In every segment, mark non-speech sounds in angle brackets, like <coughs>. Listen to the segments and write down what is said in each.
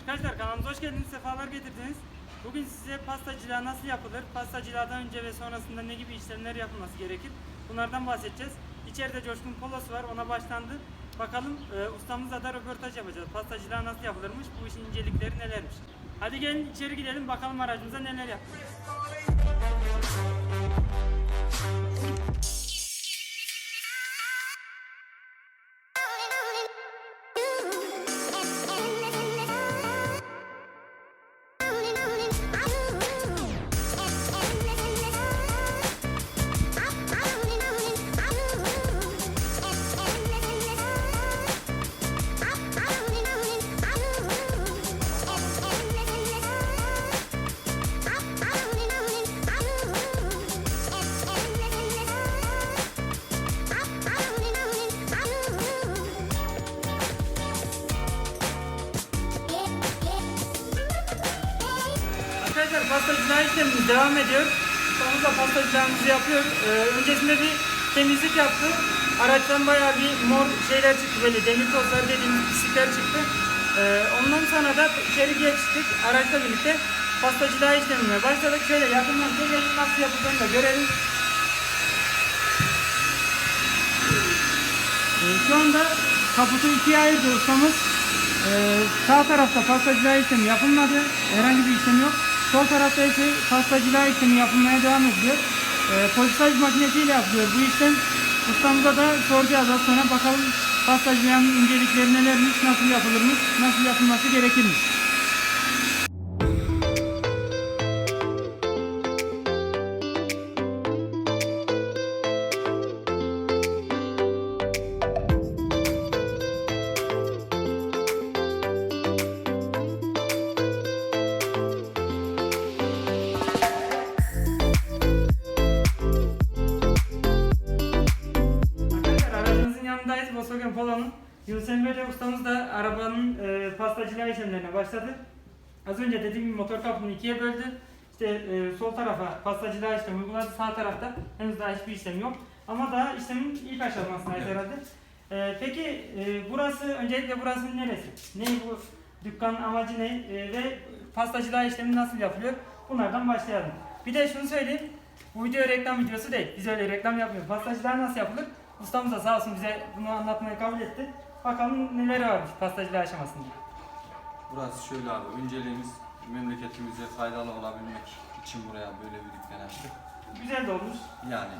Arkadaşlar kanalımıza hoş geldiniz, sefalar getirdiniz. Bugün size pastacılığa nasıl yapılır, pastacılığa önce ve sonrasında ne gibi işlemler yapılması gerekir bunlardan bahsedeceğiz. İçeride Coşkun Polosu var, ona başlandı. Bakalım e, ustamızla da röportaj yapacağız. Pastacılığa nasıl yapılırmış, bu işin incelikleri nelermiş. Hadi gelin içeri gidelim bakalım aracımıza neler yaptık. İşlemimiz devam ediyor. Ustamız da pastacılığımızı yapıyor. Ee, öncesinde bir temizlik yaptı. Araçtan bayağı bir mor şeyler çıktı böyle demir tozları dediğimiz pislikler çıktı. Ee, ondan sonra da içeri geçtik araçla birlikte pastacılığa işlemine başladık. Şöyle yakından çekelim nasıl yapıldığını da görelim. Ee, şu anda kaputu ikiye ayırdı ustamız. Ee, sağ tarafta pastacılığa işlemi yapılmadı. Herhangi bir işlem yok. Sol tarafta ise pastacılığa işlemi yapılmaya devam ediliyor. Ee, polisaj makinesiyle yapılıyor bu işlem. Ustamıza da soracağız az sonra bakalım pastacılığın incelikleri nelermiş, nasıl yapılırmış, nasıl yapılması gerekirmiş. Volkswagen Polo'nun. Yunus Emre ustamız da arabanın e, pastacılığa işlemlerine başladı. Az önce dediğim gibi motor kapını ikiye böldü. İşte e, sol tarafa pastacılığa işlemi uyguladı. Sağ tarafta henüz daha hiçbir işlem yok. Ama daha işlemin ilk aşamasındayız Evet. herhalde. E, peki e, burası, öncelikle burası neresi? Ne bu dükkanın amacı ne? E, ve pastacılığa işlemi nasıl yapılıyor? Bunlardan başlayalım. Bir de şunu söyleyeyim. Bu video reklam videosu değil. Biz öyle reklam yapmıyoruz. Pastacılar nasıl yapılır? Ustamız da sağ olsun bize bunu anlatmayı kabul etti. Bakalım neler varmış pastacılığı aşamasında. Burası şöyle abi, önceliğimiz memleketimize faydalı olabilmek için buraya böyle bir dükkan açtık. Güzel de olmuş. Yani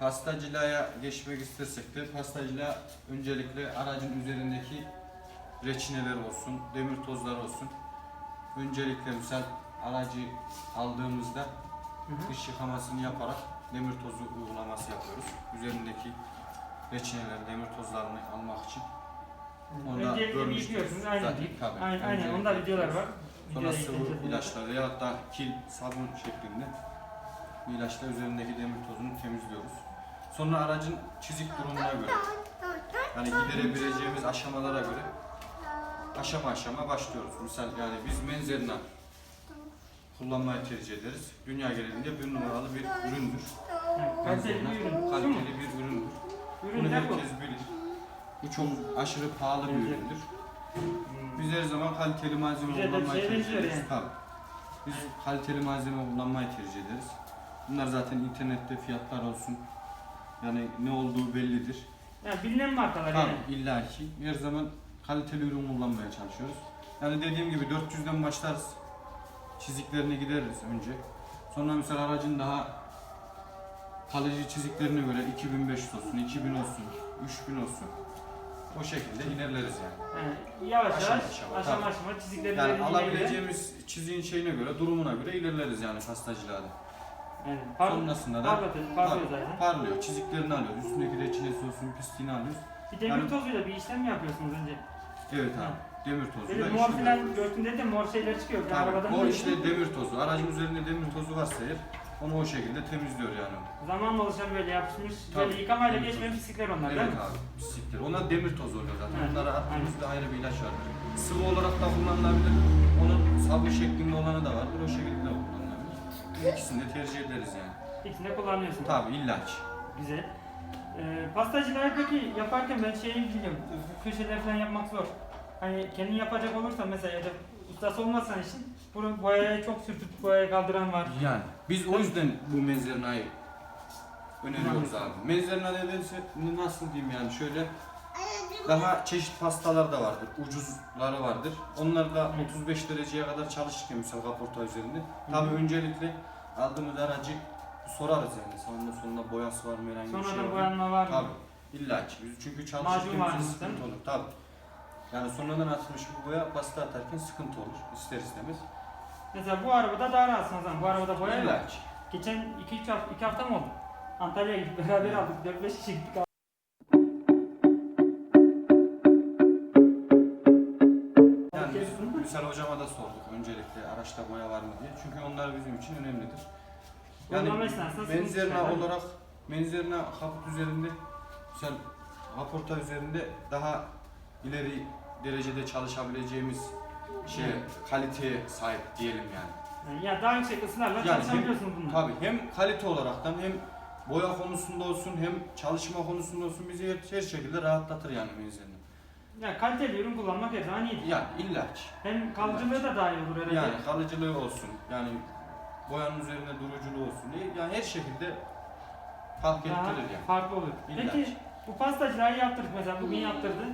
pastacılığa geçmek istersek de pastacılığa öncelikle aracın üzerindeki reçineler olsun, demir tozları olsun. Öncelikle misal aracı aldığımızda Hı hı. dış yıkamasını yaparak demir tozu uygulaması yapıyoruz. Üzerindeki reçineler, demir tozlarını almak için. Onu da yıkıyorsunuz. Aynen. Tabii. Aynen, aynen. Onda videolar var. Sonra sıvı ekleyeceğiz. ilaçlar ya da kil, sabun şeklinde bu ilaçla üzerindeki demir tozunu temizliyoruz. Sonra aracın çizik durumuna göre, yani giderebileceğimiz aşamalara göre aşama aşama başlıyoruz. Misal yani biz menzerina kullanmayı tercih ederiz. Dünya genelinde bir numaralı bir üründür. Kaliteli bir ürün. Kaliteli bir üründür. Bunu Ürün ne bu? herkes bilir. Bu çok aşırı pahalı bir üründür. Biz her zaman kaliteli malzeme de bir kullanmayı şeye tercih benziyor ederiz. yani. Tabii. Biz kaliteli malzeme kullanmayı tercih ederiz. Bunlar zaten internette fiyatlar olsun. Yani ne olduğu bellidir. Yani bilinen markalar Tabii yani. illa ki her zaman kaliteli ürün kullanmaya çalışıyoruz. Yani dediğim gibi 400'den başlarız. Çiziklerini gideriz önce. Sonra mesela aracın daha kalıcı çiziklerine göre 2500 olsun, 2000 olsun, 3000 olsun. O şekilde ilerleriz yani. Yani yavaş Aşama yavaş, aşama, aşama tabii. aşama çizikleri Yani alabileceğimiz çiziğin şeyine göre, durumuna göre ilerleriz yani pastacılığa da. Yani par- Sonrasında da parlıyor zaten. parlıyor. Çiziklerini alıyoruz. Üstündeki reçinesi olsun, pisliğini alıyoruz. Bir demir Yani- tozuyla bir işlem mi yapıyorsunuz önce? Evet Ha. Demir tozu Böyle da mor filan gördüğünde de mor şeyler çıkıyor. Yani Tabii, arabadan o da- işte demir tozu. Aracın üzerinde demir tozu varsa eğer onu o şekilde temizliyor yani. Zamanla oluşan böyle yapışmış, Tabii. böyle yıkamayla Demir geçmeyen tozu. pislikler onlar değil Evet mi? abi. Pisliktir. Ona demir tozu oluyor zaten. Evet, Onlara attığımızda ayrı bir ilaç vardır. Sıvı olarak da kullanılabilir. Onun sabun şeklinde olanı da vardır. O şekilde de kullanılabilir. İkisini de tercih ederiz yani. İkisini de kullanıyorsun. Tabii illa ki. Güzel. Ee, pastacılığı peki yaparken ben şeyi biliyorum. Köşeler falan yapmak zor. Hani kendin yapacak olursan mesela ya da ustası olmazsan işin bunu boyaya çok sürtüp boyaya kaldıran var. Yani biz o yüzden bu menzernayı öneriyoruz abi. Menzerna nedense nasıl diyeyim yani şöyle daha çeşit pastalar da vardır, ucuzları vardır. Onlar da 35 dereceye kadar çalışırken mesela kaporta üzerinde. Tabii öncelikle aldığımız aracı sorarız yani sağında sonunda boyası var mı herhangi bir şey Sonradan var mı? boyanma var mı? Tabii. İlla ki. Biz çünkü Macun çalışırken var mı sıkıntı olur. Tabii. Yani sonradan atılmış bir boya pasta atarken sıkıntı olur. ister istemez. Mesela bu arabada daha rahatsın o zaman. Bu arabada boya yok. İlla ki. Geçen 2-3 hafta, 2 hafta mı oldu? Antalya'ya gittik beraber aldık. 4-5 kişi gittik Yani. Misal hocama da sorduk öncelikle araçta boya var mı diye. Çünkü onlar bizim için önemlidir. Uygulama esnasında sıkıntı menzerna çıkar. olarak menzerna kaput üzerinde misal kaporta üzerinde daha ileri derecede çalışabileceğimiz şey kaliteye sahip diyelim yani. Ya daha yüksek ısılarla Yani çalışabiliyorsunuz bununla. Tabii hem kalite olaraktan hem boya konusunda olsun hem çalışma konusunda olsun bizi her, her şekilde rahatlatır yani menzerna. Ya kaliteli ürün kullanmak her zaman iyidir. Yani illa ki. Hem kalıcılığı da daha iyi olur herhalde. Yani kalıcılığı olsun, yani boyanın üzerinde duruculuğu olsun diye yani her şekilde fark daha ettirir yani. farklı olur. İlla Peki ki. bu pastacılığı yaptırdık mesela bugün yaptırdı.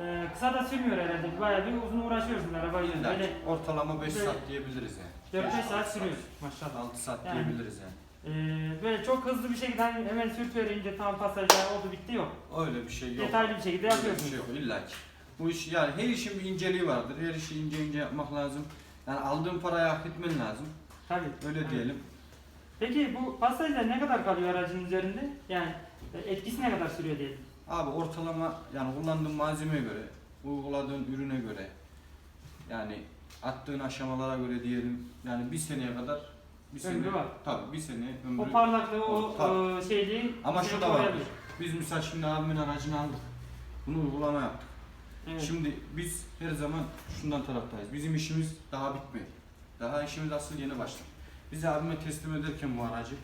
Ee, kısa da sürmüyor herhalde. Bayağı bir uzun uğraşıyoruz biz arabayla. İlla Böyle. Ortalama 5 böyle saat diyebiliriz yani. 4-5 Beş, saat altı sürüyor maşallah. 6 saat Yani. diyebiliriz yani. Ee, böyle çok hızlı bir şekilde hani hemen sürtüverince tam pastacılığı oldu bitti yok. Öyle bir şey yok. Detaylı bir şekilde Öyle bir yapıyorsunuz. şey yok illa ki. Bu iş yani her işin bir inceliği vardır. Her işi ince ince yapmak lazım. Yani aldığın parayı hak etmen lazım. Tabii. Öyle Evet. diyelim. Peki bu pastacılar ne kadar kalıyor aracın üzerinde? Yani e, etkisi ne kadar sürüyor diyelim. Abi ortalama yani kullandığın malzemeye göre, uyguladığın ürüne göre yani attığın aşamalara göre diyelim yani bir seneye kadar bir Ömrü sene var. tabii bir sene ömrü. O parlaklığı, o Tabii. e, şeyliği Ama şu da var. Biz misal şimdi abimin aracını aldık. Bunu uygulama yaptık. Evet. Şimdi biz her zaman şundan taraftayız. Bizim işimiz daha bitmedi. Daha işimiz asıl yeni başladı. Biz abime teslim ederken bu aracı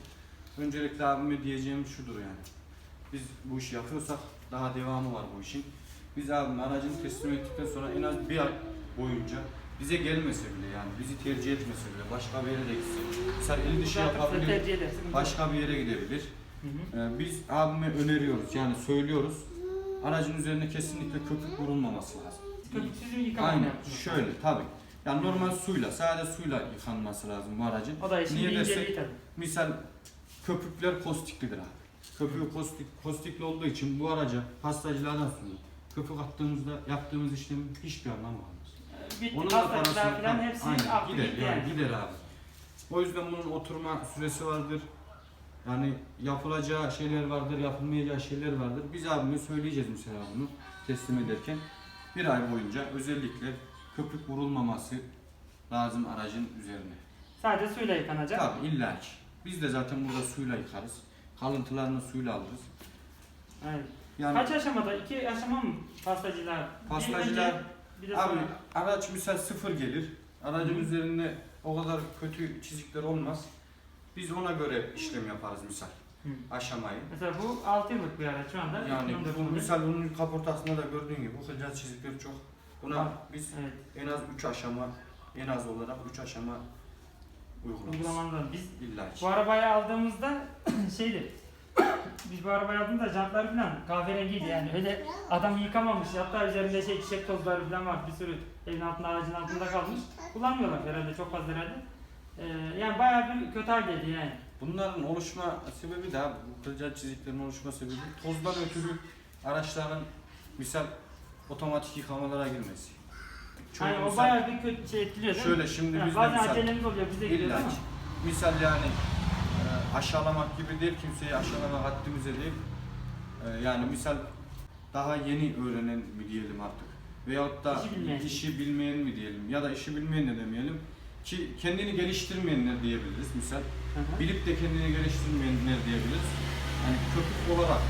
öncelikle abime diyeceğim şudur yani. Biz bu işi yapıyorsak daha devamı var bu işin. Biz abime aracını teslim ettikten sonra en az bir ay boyunca bize gelmese bile yani bizi tercih etmese bile başka bir yere de gitse. Mesela el dışı yapabilir, başka bir yere gidebilir. Ee, biz abime öneriyoruz yani söylüyoruz. Aracın üzerine kesinlikle köpük vurulmaması lazım. Köpüksüz bir yıkama Aynen şöyle tabi. Yani normal suyla, sadece suyla yıkanması lazım bu aracın. O da işin Niye dersek- tabii. Misal köpükler kostiklidir abi. Köpüğü kostik, kostikli olduğu için bu araca pastacılardan sonra köpük attığımızda yaptığımız işlemin hiçbir anlamı kalmaz. E, Bitti. Onun da parasını falan hepsi aynen, gider yani, yani. gider abi. O yüzden bunun oturma süresi vardır. Yani yapılacağı şeyler vardır, yapılmayacağı şeyler vardır. Biz abime söyleyeceğiz mesela bunu teslim ederken. Bir ay boyunca özellikle köpük vurulmaması lazım aracın üzerine. Sadece suyla yıkanacak. Tabii illa ki. Biz de zaten burada suyla yıkarız. Kalıntılarını suyla alırız. Evet. Yani Kaç aşamada? İki aşama mı pastacılar? Bir Pastacılar- önce, bir de abi sonra. araç misal sıfır gelir. Aracın Hı. üzerinde o kadar kötü çizikler olmaz. Biz ona göre işlem yaparız misal. Hı. Aşamayı. Mesela bu 6 yıllık bir araç şu anda. Yani 2014 bu model. misal bunun kaportasında da gördüğün gibi bu kılcal çizikleri çok. Buna biz Evet. en az 3 aşama en az olarak 3 aşama uygularız. Uygulamandan biz İlla ki. bu arabayı aldığımızda <coughs> şeydi. <coughs> Biz bu arabayı aldığımızda jantlar falan kahverengiydi yani. Öyle adam yıkamamış. Hatta üzerinde şey çiçek tozları falan var. Bir sürü evin altında ağacın altında kalmış. Kullanmıyorlar herhalde çok fazla herhalde. Ee, yani bayağı bir kötü haldeydi yani. Bunların oluşma sebebi de abi, bu kılcal çiziklerin oluşma sebebi tozdan ötürü araçların misal otomatik yıkamalara girmesi. Çoğu Yani o misal- bayağı bir kötü şey etkiliyor değil mi? Şöyle şimdi biz de bazen misal, acelemiz oluyor bize gidiyor illa değil mi? ki. misal yani e, aşağılamak gibi değil kimseyi aşağılamak haddimize değil. E, yani misal daha yeni öğrenen mi diyelim artık veyahut da İşi bilmeyen. işi bilmeyen mi diyelim ya da işi bilmeyen de demeyelim ki kendini geliştirmeyenler diyebiliriz misal. Hı hı. Bilip de kendini geliştirmeyenler diyebiliriz. Yani köpük olarak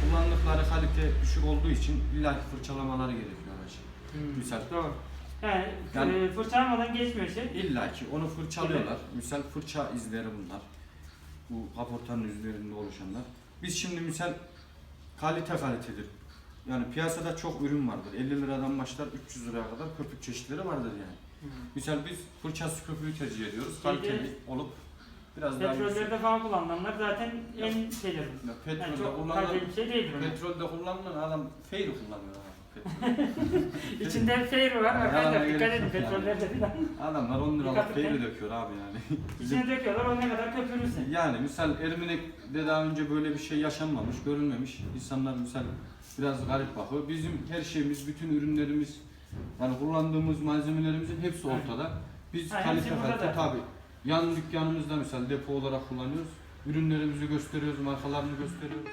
kullandıkları kalite düşük olduğu için illa ki fırçalamaları gerekiyor aracı. Hmm, Misal. Doğru. Yani, Yani- e, fırçalamadan geçmiyor şey. İlla ki onu fırçalıyorlar. Misal fırça izleri bunlar. Bu kaportanın üzerinde oluşanlar. Biz şimdi misal kalite kalitedir. Yani piyasada çok ürün vardır. 50 liradan başlar 300 liraya kadar köpük çeşitleri vardır yani. Misal biz fırçası köpüğü tercih ediyoruz. Kaliteli olup biraz daha yüksek. Petrollerde falan kullanılanlar zaten en şeyleri. Ya Yani Petrolde çok kullanılan, kaliteli bir şey değildir. onlar. petrolde kullanılan adam fail kullanıyor. <laughs> İçinde fair var arkadaşlar dikkat edin yok yani. petrollerde falan. Adamlar 10 liralık Dikkat et. fail döküyor abi yani. İçine <laughs> döküyorlar o ne kadar köpürürse. Yani misal Ermenek'te daha önce böyle bir şey yaşanmamış, görülmemiş. İnsanlar misal biraz garip bakıyor. Bizim her şeyimiz, bütün ürünlerimiz, yani kullandığımız malzemelerimizin hepsi Aynen. ortada. Biz hepsi kalite burada kalite da. tabi. Yan dükkanımızda misal depo olarak kullanıyoruz. Ürünlerimizi gösteriyoruz, markalarını gösteriyoruz.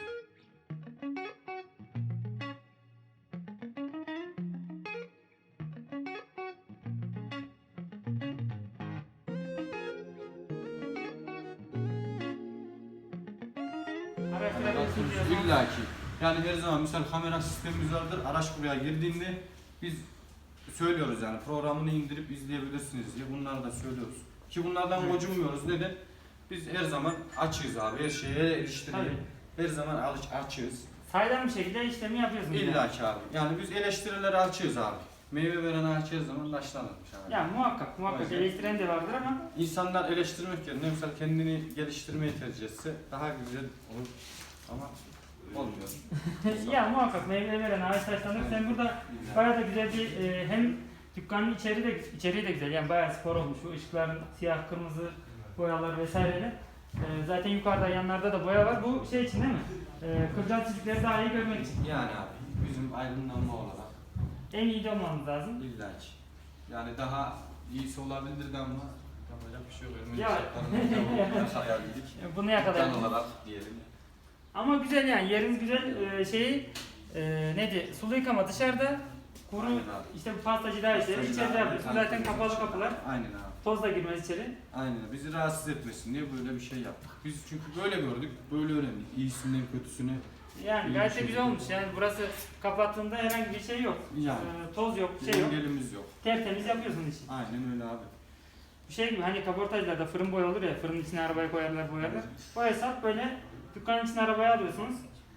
Kamera sistemimiz vardır. Araç buraya girdiğinde biz söylüyoruz yani programını indirip izleyebilirsiniz diye bunları da söylüyoruz. Ki bunlardan Evet. gocunmuyoruz. Neden? Biz her zaman açığız abi. Her şeye eleştiriye. Her zaman açığız. Saydam bir şekilde işlemi yapıyorsunuz. yani. İlla ki abi. Yani biz eleştirilere açığız abi. Meyve veren açığız zaman taşlanırmış abi. Ya muhakkak muhakkak Evet. eleştiren de vardır ama İnsanlar eleştirmek yerine mesela kendini geliştirmeyi tercih etse daha güzel olur. Ama olmuyor. <laughs> ya muhakkak meyve veren ağaç taşlanır. Sen burada bayağı da güzel bir e, hem dükkanın içeri de içeriği de güzel yani bayağı spor olmuş. Bu ışıkların siyah kırmızı boyalar vesaireler. E, zaten yukarıda yanlarda da boya var. Bu şey için değil mi? E, kırcal çizikleri daha iyi görmek için. Yani abi bizim aydınlanma olarak En iyi de olmamız lazım. illa ki. Yani daha iyisi olabilirdi ama yapacak bir şey yok. Ya. E, <laughs> Bunu Can yakalayalım. olarak diyelim. Ama güzel yani yeriniz güzel e, şeyi e, neydi? Sulu yıkama dışarıda kuru Aynen abi. işte bu pastacılar işleri Pastacılar, içeride yapıyorsun. aynen. Zaten kapalı kapılar. Aynen abi. Toz da girmez içeri. Aynen. Bizi rahatsız etmesin diye böyle bir şey yaptık. Biz çünkü böyle gördük, böyle öğrendik. İyisinden kötüsüne. Yani İyi gayet bir de şey. güzel olmuş. Yani burası kapattığında herhangi bir şey yok. Yani. E, toz yok, şey yok. Engelimiz yok. Tertemiz yapıyorsun işi. Aynen öyle abi. Bir şey gibi hani kaportajlarda fırın boya olur ya, fırının içine arabayı koyarlar boyarlar. O hesap böyle dükkanın içine arabayı alıyorsunuz.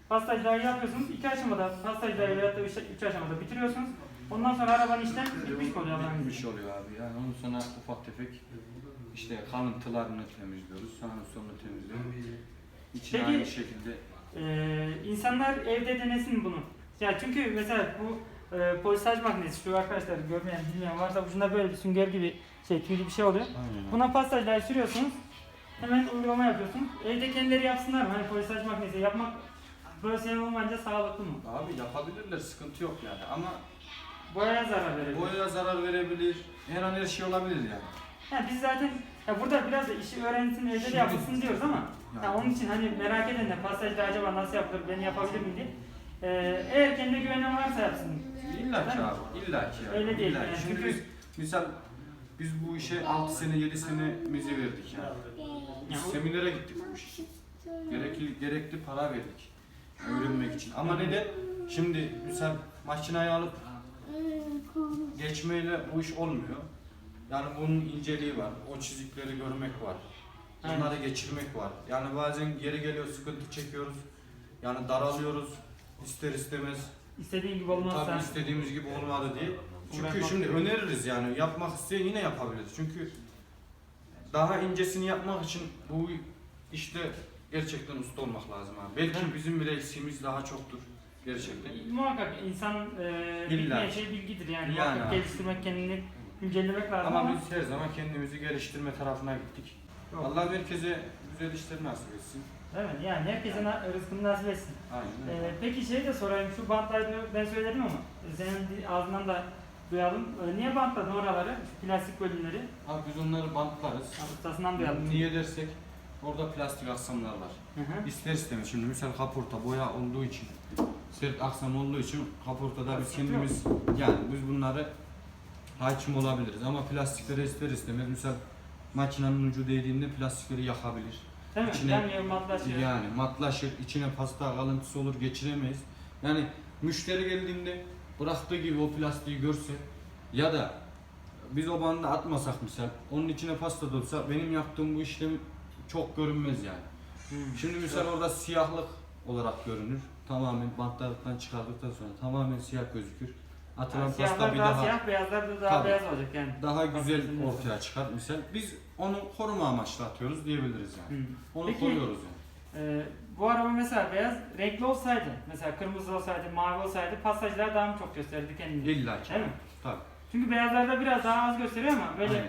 Pastacılığı yapıyorsunuz. iki aşamada pastacılığı veyahut da üç, üç aşamada bitiriyorsunuz. Ondan sonra arabanın işlem bitmiş oluyor Allah'ın Bitmiş oluyor abi. Yani ondan sonra ufak tefek işte kalıntılarını temizliyoruz. Sağını solunu temizliyoruz. İçine Peki- aynı şekilde Ee, insanlar evde denesin bunu. Ya çünkü mesela bu e, polisaj makinesi şu arkadaşlar görmeyen bilmeyen varsa ucunda böyle bir sünger gibi şey tüylü bir şey oluyor. Aynen. Buna pastajlar sürüyorsunuz. Hemen uygulama yapıyorsunuz. Evde kendileri yapsınlar mı? Hani polisaj makinesi yapmak profesyonel olmayınca sağlıklı mı? Abi yapabilirler sıkıntı yok yani ama Boyaya zarar verebilir. boyaya zarar verebilir. Her an her şey olabilir yani. Yani biz zaten ya burada biraz da işi öğrensin evde de Şimdi- yapılsın diyoruz ama Yani. ya onun için hani merak edenler pastajda acaba nasıl yapılır ben yapabilir miyim diye. Ee, eğer kendine güvenen varsa yapsın. İlla ki Değil mi? abi, illa ki yani. Öyle değil İlla ki. yani, Şimdi çünkü- biz misal biz bu işe 6 sene 7 senemizi verdik yani. Biz seminere gittik bu iş. Gerekli, gerekli para verdik. Öğrenmek için. Ama ne de şimdi misal makinayı alıp geçmeyle bu iş olmuyor. Yani bunun inceliği var. O çizikleri görmek var. Bunları geçirmek var. Yani bazen geri geliyor sıkıntı çekiyoruz. Yani daralıyoruz. ister istemez. İstediğin gibi olmazsa Tabii istediğimiz gibi olmadı diye. Çünkü şimdi öneririz yani yapmak isteyen yine yapabilir. Çünkü daha incesini yapmak için bu işte gerçekten usta olmak lazım abi. Belki Evet. bizim bile eksiğimiz daha çoktur gerçekten. muhakkak insan e, bilmeyen şey bilgidir yani. Yani muhakkak abi. geliştirmek kendini güncellemek lazım Ama ama, biz her zaman kendimizi geliştirme tarafına gittik. Yok. Allah herkese güzel işler nasip etsin. Evet yani herkese na- rızkını nasip etsin. Aynen. Ee, peki şey de sorayım şu bantları ben söyledim ama senin ağzından da duyalım. Ee, niye bantladın oraları? Şu plastik bölümleri. Abi biz onları bantlarız. Ha, Ustasından duyalım. Niye dersek orada plastik aksamlar var. Hı hı. İster istemez şimdi misal kaporta boya olduğu için sert aksam olduğu için kaportada biz Sıkıntı kendimiz yani biz bunları hakim olabiliriz ama plastiklere ister istemez misal makinenin ucu değdiğinde plastikleri yakabilir. Değil mi? İçine- Yanmıyor, matlaşıyor. Yani matlaşır, içine pasta kalıntısı olur, geçiremeyiz. Yani müşteri geldiğinde bıraktığı gibi o plastiği görse ya da biz o bandı atmasak misal, onun içine pasta dolsa benim yaptığım bu işlem çok görünmez yani. Hı. Şimdi misal orada siyahlık olarak görünür. tamamen bantlardan çıkardıktan sonra tamamen siyah gözükür. Atılan Yani pasta bir daha, daha siyah, beyazlar da daha Tabii. beyaz olacak yani. daha güzel ortaya çıkar misal. Biz onu koruma amaçlı atıyoruz diyebiliriz yani. Hı. Onu Peki- koruyoruz yani. Ee, bu araba mesela beyaz renkli olsaydı, mesela kırmızı olsaydı, mavi olsaydı pastacılar daha mı çok gösterirdi kendini? İlla ki. Değil mi? Tabii. Çünkü beyazlarda biraz daha az gösteriyor ama böyle Aynen.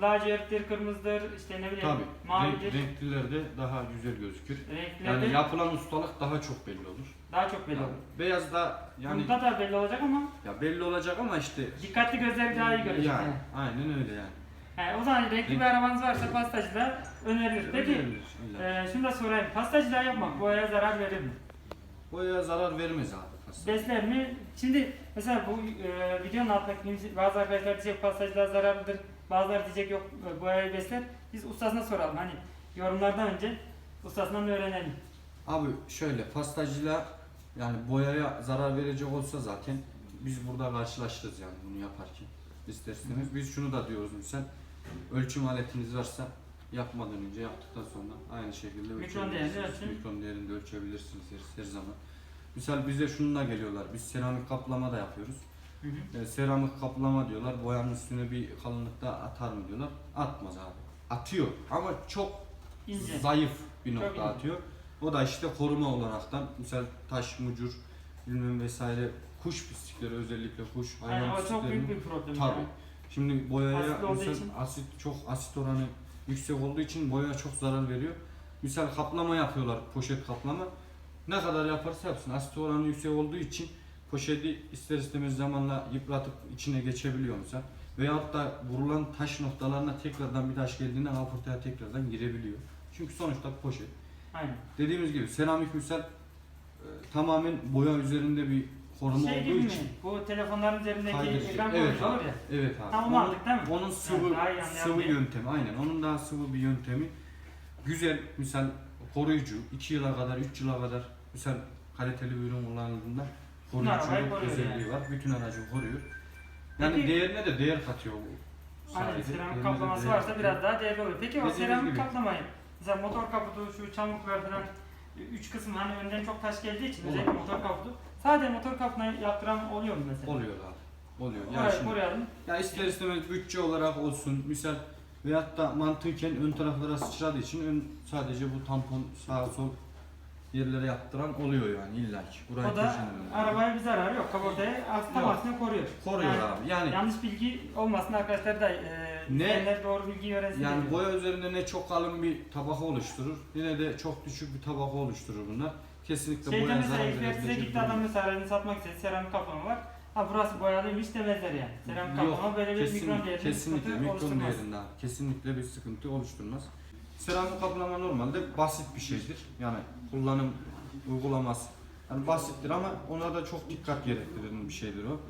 laciverttir, kırmızıdır, işte ne bileyim Tabii. mavidir, Renk, renklilerde daha güzel gözükür. renklerde Yani yapılan ustalık daha çok belli olur. daha çok belli olur. beyazda yani Bunda da belli olacak ama ya belli olacak ama işte dikkatli gözler daha iyi görecek. yani Yani. aynen öyle yani. Yani o zaman renkli bir arabanız varsa pastacılar önerilir. Peki Önerilir, e, şunu da sorayım. Pastacılar yapmak boyaya zarar verir mi? Boyaya zarar vermez abi pasta. Besler mi? Şimdi mesela bu e, videonun altındaki bazı arkadaşlar diyecek pastacılar zararlıdır. Bazıları diyecek yok e, boyayı besler. Biz ustasına soralım. Hani yorumlardan önce ustasından öğrenelim. Abi şöyle pastacıyla yani boyaya zarar verecek olsa zaten biz burada karşılaşırız yani bunu yaparken ister istemez. Biz şunu da diyoruz misal ölçüm aletiniz varsa yapmadan önce yaptıktan sonra aynı şekilde Mikron ölçebilirsiniz. ölçün. Mikron değerinde ölçebilirsiniz her, her zaman. Misal bize şununla geliyorlar. Biz seramik kaplama da yapıyoruz. Hı hı. E, seramik kaplama diyorlar. Boyanın üstüne bir kalınlıkta atar mı diyorlar. Atmaz abi. Atıyor ama çok İnce. zayıf bir Çok nokta ince. atıyor. O da işte koruma olaraktan mesela taş, mucur, bilmem vesaire kuş pislikleri özellikle kuş, hayvan Yani o çok pisliklerinin- büyük bir problem. Tabii. yani. Şimdi boyaya Asit olduğu misal için. asit çok asit oranı yüksek olduğu için boya çok zarar veriyor. Misal kaplama yapıyorlar, poşet kaplama. Ne kadar yaparsa yapsın asit oranı yüksek olduğu için poşeti ister istemez zamanla yıpratıp içine geçebiliyor misal. Veyahut da vurulan taş noktalarına tekrardan bir taş geldiğinde kaportaya tekrardan girebiliyor. Çünkü sonuçta poşet. Aynen. Dediğimiz gibi seramik misal e, tamamen boya üzerinde bir koruma Şey olduğu gibi mi? için Bu telefonların üzerindeki kaydırıcı. ekran Evet koyucu abi. ya. Evet abi. Tam onu Onun- aldık değil mi? Onun sıvı daha iyi sıvı yöntemi aynen. Onun daha sıvı bir yöntemi. Güzel misal koruyucu 2 yıla kadar 3 yıla kadar misal kaliteli bir ürün kullanıldığında Bütün arabayı koruyucu koruyor özelliği var. Bütün aracı koruyor. Yani Peki- değerine de değer katıyor bu. Aynen sayede. seramik Değerine de kaplaması değer varsa katıyor. biraz daha değerli olur. Peki o Dediğimiz seramik gibi. kaplamayı mesela motor kaputu, şu çamurluklar falan üç kısım hani önden çok taş geldiği için Olur. özellikle motor kaputu sadece motor kaputuna yaptıran oluyor mu mesela? Oluyor abi. Oluyor. Yani Orayı şimdi koruyalım. Ya ister istemez bütçe olarak olsun. Misal veyahut da mantıken ön taraflara sıçradığı için ön sadece bu tampon sağa sol yerlere yaptıran oluyor yani illa ki. Burayı O da arabaya bir zararı yok. Kaportayı tam Yok. aksine koruyor. koruyor Yani abi. Yani Yanlış bilgi olmasın arkadaşlar da e, Ne? izleyenler doğru bilgiyi öğrensin. yani diye. boya üzerinde ne çok kalın bir tabaka oluşturur, yine de çok düşük bir tabaka oluşturur bunlar. Kesinlikle Şeyde boya mesela zarar ekspertize verebilecek gitti bir adam mesela aracını satmak istedi seramik kaplama var. Ha burası boyalıymış demezler yani. Seramik kaplama böyle bir mikron değerinde kesinlikle sıkıntı mikron oluşturmaz. değerinde abi. Kesinlikle bir sıkıntı oluşturmaz. Seramik kaplama normalde basit bir şeydir. Yani kullanım uygulaması yani basittir ama ona da çok dikkat gerektiren bir şeydir o.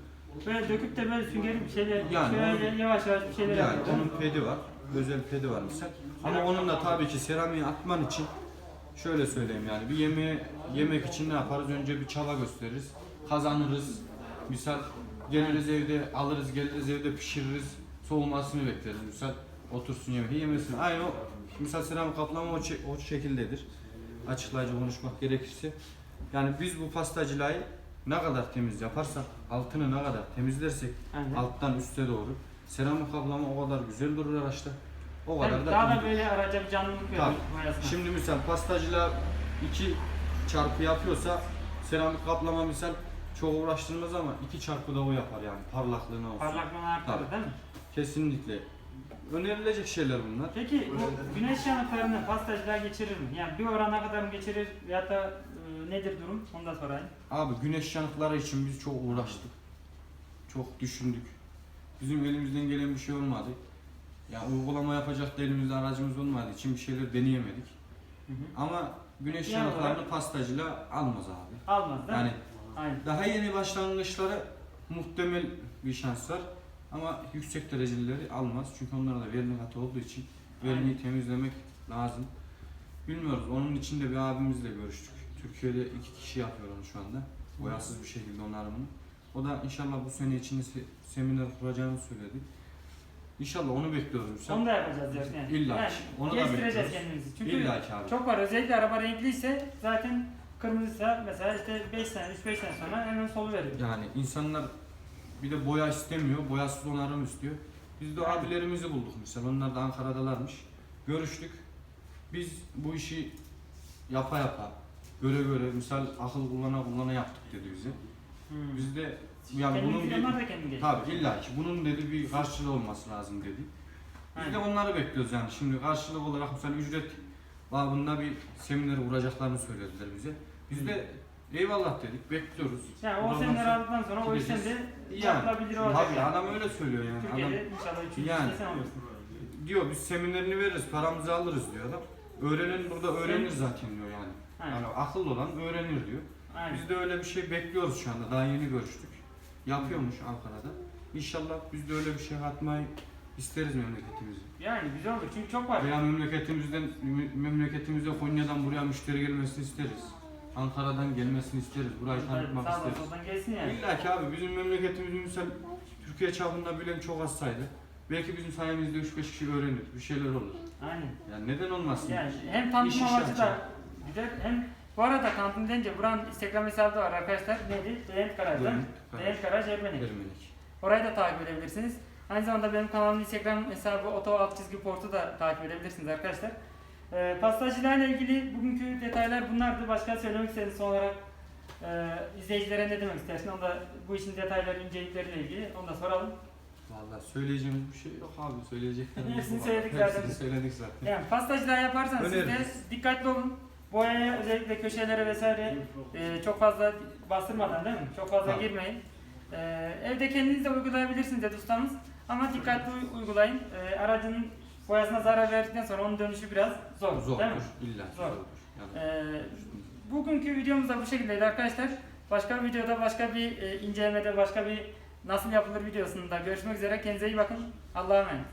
Böyle döküp de böyle süngeri bir şeyler Yani şöyle onun- yavaş yavaş bir şeyler Yani yapıyor. onun pedi var. Özel pedi var misal. Ama onun da tabii ki seramiği atman için şöyle söyleyeyim yani bir yemeği yemek için ne yaparız? Önce bir çaba gösteririz. Kazanırız. Misal geliriz evde alırız geliriz evde pişiririz. Soğumasını bekleriz misal. Otursun yemeği yemesin. Aynı o misal seramik kaplama o, o şekildedir. Açıklayıcı konuşmak gerekirse. Yani biz bu pastacılığı ne kadar temiz yaparsak, altını ne kadar temizlersek Aynen. alttan üste doğru. Seramik kaplama o kadar güzel durur araçta. O kadar da daha da böyle araca bir canlılık Tabii. boyasına. Şimdi misal pastacılar iki çarpı yapıyorsa seramik kaplama misal çok uğraştırmaz ama iki çarpı da o yapar yani parlaklığına olsun. Parlaklığını arttırır Tabii. değil mi? Kesinlikle. Önerilecek şeyler bunlar. Peki bu güneş yanıklarını pastacılar geçirir mi? Yani bir orana kadar mı geçirir veyahut da e, nedir durum? Onu da sorayım. Abi güneş yanıkları için biz çok uğraştık. Çok düşündük. Bizim elimizden gelen bir şey olmadı. Ya uygulama yapacak da elimizde aracımız olmadığı için bir şeyler deneyemedik. Hı hı. Ama güneş Yani yanıklarını pastacıyla almaz abi. Almaz değil Yani mi? Aynen. daha yeni başlangıçları muhtemel bir şans var. Ama yüksek derecelileri almaz. Çünkü onlarda da vernik katı olduğu için verniği temizlemek lazım. Bilmiyoruz. Onun için de bir abimizle görüştük. Türkiye'de iki kişi yapıyor onu şu anda. Boyasız bir şekilde onarımını. O da inşallah bu sene içinde se- seminer kuracağını söyledi. İnşallah onu bekliyoruz. Müsait. Onu da yapacağız yani. İlla ki. Yani Onu da gezdireceğiz bekliyoruz. kendimizi. Çünkü İlla ki abi. çok var. Özellikle araba renkliyse zaten Kırmızıysa mesela işte 5 sene, 3-5 sene sonra hemen solu veriyor. Yani insanlar bir de boya istemiyor, boyasız onarım istiyor. Biz de Yani. abilerimizi bulduk mesela, onlar da Ankara'dalarmış. Görüştük. Biz bu işi yapa yapa, göre göre, misal akıl kullana kullana yaptık dedi bize. Hmm. Biz de yani bunun bir, da kendi geliyor. tabii illa ki bunun dedi bir karşılığı olması lazım dedi. Biz de Aynen. onları bekliyoruz yani. Şimdi karşılık olarak mesela ücret babında bir seminer uğrayacaklarını söylediler bize. Biz de eyvallah dedik, bekliyoruz. Yani o Ondan seminer sonra- aldıktan sonra o gideceğiz. de yapılabilir olacak. Tabii yani. adam öyle söylüyor yani. Adam Türkiye'de inşallah 3. Yani. Yani. sen olursun. diyor biz seminerini veririz, paramızı alırız diyor adam. Öğrenen burada öğrenir zaten diyor yani. Aynen. Yani akıllı olan öğrenir diyor. Aynen. Biz de öyle bir şey bekliyoruz şu anda. Daha yeni görüştük. Yapıyormuş Ankara'da. İnşallah biz de öyle bir şey atmayı isteriz memleketimize. Yani güzel olur çünkü çok var. Veya memleketimizden memleketimize Konya'dan buraya müşteri gelmesini isteriz. Ankara'dan gelmesini isteriz. Burayı tanıtmak Sağdan isteriz. soldan gelsin yani. İlla ki abi bizim memleketimizin misal Türkiye çapında bilen çok az sayıda. Belki bizim sayemizde 3-5 kişi öğrenir, bir şeyler olur. Aynen. Yani neden olmasın? Yani hem İş iş amacı da yapacak. güzel hem bu arada tanıtım deyince buranın Instagram hesabı da var arkadaşlar. Neydi? Mi? Garaj. Levent Garaj Ermenik. Ermenik. Orayı da takip edebilirsiniz. Aynı zamanda benim kanalımın Instagram hesabı oto alt çizgi portu da takip edebilirsiniz arkadaşlar. Pastacılığa ile ilgili bugünkü detaylar bunlardı. Başka söylemek istediğiniz son olarak e, izleyicilere ne demek istersin? Onu da bu işin detayları, incelikleriyle ilgili onu da soralım. Vallahi söyleyeceğimiz bir şey yok abi. Söyleyeceklerimiz <laughs> Hepsini söyledik Hepsini zaten. söyledik zaten. Yani pastacılığa yaparsanız siz de Öneririz. dikkatli olun. Boyaya özellikle köşelere vesaire e, çok fazla bastırmadan değil mi? Çok fazla Tabii. girmeyin. E, evde kendiniz de uygulayabilirsiniz dedi ustamız. Ama dikkatli uy- uygulayın. E, aracın boyasına zarar verdikten sonra onun dönüşü biraz zor. Değil mi? Zordur. İlla ki Zor. zordur. Yani. E, bugünkü videomuz da bu şekildeydi arkadaşlar. Başka bir videoda, başka bir e, incelemede, başka bir nasıl yapılır videosunda görüşmek üzere. Kendinize iyi bakın. Allah'a emanet.